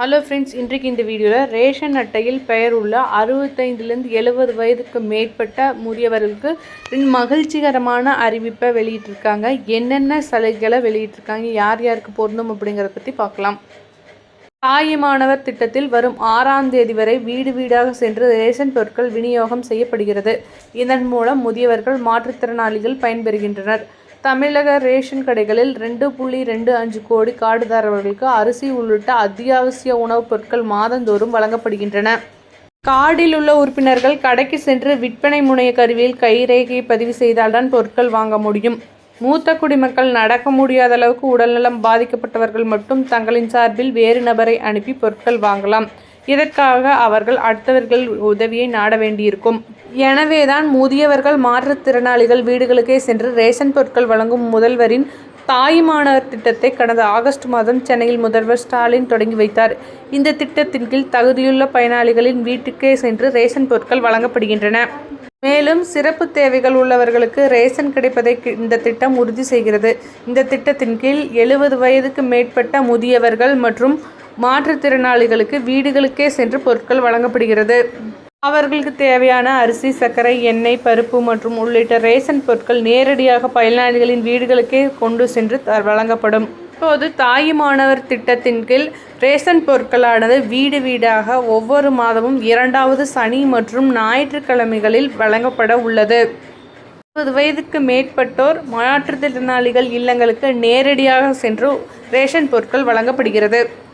Hello friends இன்றைக்கு இந்த வீடியோவில் ரேஷன் அட்டையில் பெயர் உள்ள அறுபத்தைந்துலேருந்து எழுபது வயதுக்கு மேற்பட்ட முதியவர்களுக்கு ரெண்டு மகிழ்ச்சிகரமான அறிவிப்பை வெளியிட்டிருக்காங்க. என்னென்ன சலுகைகளை வெளியிட்டிருக்காங்க யார் யாருக்கு பொருந்தும் அப்படிங்கிறத பற்றி பார்க்கலாம். தாயுமானவர் திட்டத்தில் வரும் ஆறாம் தேதி வரை வீடு வீடாக சென்று ரேஷன் பொருட்கள் விநியோகம் செய்யப்படுகிறது. இதன் மூலம் முதியவர்கள் மாற்றுத்திறனாளிகள் பயன்பெறுகின்றனர். தமிழக ரேஷன் கடைகளில் ரெண்டு புள்ளி ரெண்டு அஞ்சு கோடி கார்டுதாரர்களுக்கு அரிசி உள்ளிட்ட அத்தியாவசிய உணவுப் பொருட்கள் மாதந்தோறும் வழங்கப்படுகின்றன. கார்டில் உள்ள உறுப்பினர்கள் கடைக்கு சென்று விற்பனை முனைய கருவியில் கைரேகையை பதிவு செய்தால்தான் பொருட்கள் வாங்க முடியும். மூத்த குடிமக்கள் நடக்க முடியாத அளவுக்கு உடல்நலம் பாதிக்கப்பட்டவர்கள் மட்டும் தங்களின் சார்பில் வேறு நபரை அனுப்பி பொருட்கள் வாங்கலாம். இதற்காக அவர்கள் அடுத்தவர்கள் உதவியை நாட வேண்டியிருக்கும். எனவேதான் முதியவர்கள் மாற்றுத்திறனாளிகள் வீடுகளுக்கே சென்று ரேஷன் பொருட்கள் வழங்கும் முதல்வரின் தாயுமானவர் திட்டத்தை கடந்த ஆகஸ்ட் மாதம் சென்னையில் முதல்வர் ஸ்டாலின் தொடங்கி வைத்தார். இந்த திட்டத்தின் கீழ் தகுதியுள்ள பயனாளிகளின் வீட்டுக்கே சென்று ரேஷன் பொருட்கள் வழங்கப்படுகின்றன. மேலும் சிறப்பு தேவைகள் உள்ளவர்களுக்கு ரேஷன் கிடைப்பதை கி- இந்த திட்டம் உறுதி செய்கிறது. இந்த திட்டத்தின் கீழ் எழுபது வயதுக்கு மேற்பட்ட முதியவர்கள் மற்றும் மாற்றுத்திறனாளிகளுக்கு வீடுகளுக்கே சென்று பொருட்கள் வழங்கப்படுகிறது. அவர்களுக்கு தேவையான அரிசி சர்க்கரை எண்ணெய் பருப்பு மற்றும் உள்ளிட்ட ரேஷன் பொருட்கள் நேரடியாக பயனாளிகளின் வீடுகளுக்கே கொண்டு சென்று த- வழங்கப்படும். இப்போது தாயுமானவர் திட்டத்தின் கீழ் ரேஷன் பொருட்களானது வீடு வீடாக ஒவ்வொரு மாதமும் இரண்டாவது சனி மற்றும் ஞாயிற்றுக்கிழமைகளில் வழங்கப்பட உள்ளது. இருபது வயதுக்கு மேற்பட்டோர் மாற்றுத்திறனாளிகள் இல்லங்களுக்கு நேரடியாக சென்று ரேஷன் பொருட்கள் வழங்கப்படுகிறது.